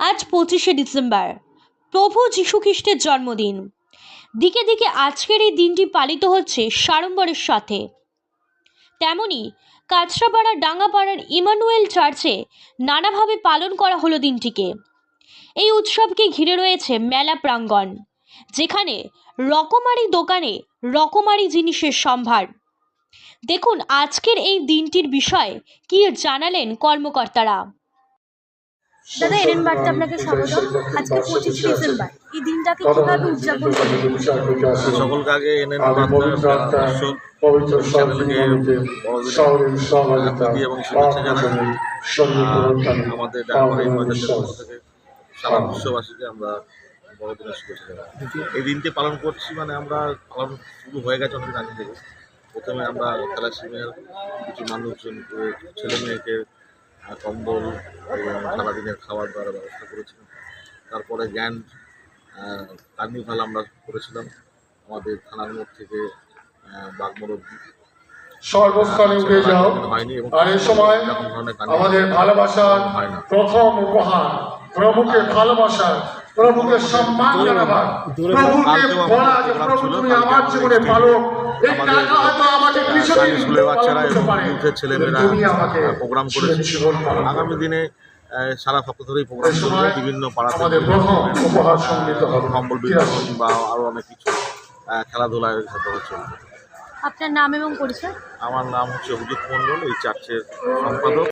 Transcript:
আজ পঁচিশে ডিসেম্বর। প্রভু যীশুখ্রিস্টের জন্মদিন। দিকে দিকে আজকের এই দিনটি পালিত হচ্ছে সাড়ম্বরের সাথে। তেমনি কাঁচরাপাড়ার ডাঙ্গাপাড়ার ইমানুয়েল চার্চে নানাভাবে পালন করা হলো দিনটিকে। এই উৎসবকে ঘিরে রয়েছে মেলা প্রাঙ্গণ, যেখানে রকমারি দোকানে রকমারি জিনিসের সম্ভার। দেখুন আজকের এই দিনটির বিষয়ে কি জানালেন কর্মকর্তারা। দাদা এনএন বার্তা আপনাকে স্বাগত। আজকে পঁচিশ ডিসেম্বর। এই দিনটাকে কীভাবে উদযাপন করবেন? সকলকে আগে এনে আমি পবিত্র আত্মার পবিত্র সবগুলিকে শহরের সমাজতা প্রীতি এবং শুভেচ্ছা জানাই। আমাদের ডাকবাড়ি পঞ্চায়েতের পক্ষ থেকে সারা বিশ্ববাসীকে আমরা বড়দিনের শুভেচ্ছা জানাই। এই দিনটি পালন করছি মানে আমরা পালন শুরু হয়ে গেছে অনেক আগে থেকে। প্রথমে আমরা থ্যালাসিমিয়ার কিছু মানুষজনকে ছেলে মেয়েকে কম্বল এবং সারাদিনের খাবার দেওয়ার ব্যবস্থা করেছিলাম। তারপরে জ্ঞান কার্নিভাল আমরা করেছিলাম আমাদের থানার মোড় থেকে বাগমোড় অব্দি সর্বস্থানে উঠে যাও। হয়নি আর এই সময় আমাদের ভালোবাসার হয় না। প্রথম উপহার প্রভুকে ভালোবাসার প্রভুকে সম্মান জানাবার প্রভুকে বলা যে প্রভু তুমি আমার জীবনে পালো পিছনে প্রাইমারি স্কুলের বাচ্চারা এবং ইউথের ছেলেমেয়েরা প্রোগ্রাম করেছে। আগামী দিনে সারা সপ্তাহ ধরেই প্রোগ্রাম চলবে বিভিন্ন পাড়াতে আমাদের কম্বল বিতরণ বা আরও অনেক কিছু খেলাধুলায় সাথে চলবে। আপনার নাম এবং পরিচয়? আমার নাম হচ্ছে অভিজিৎ মণ্ডল এই চার্চের সম্পাদক।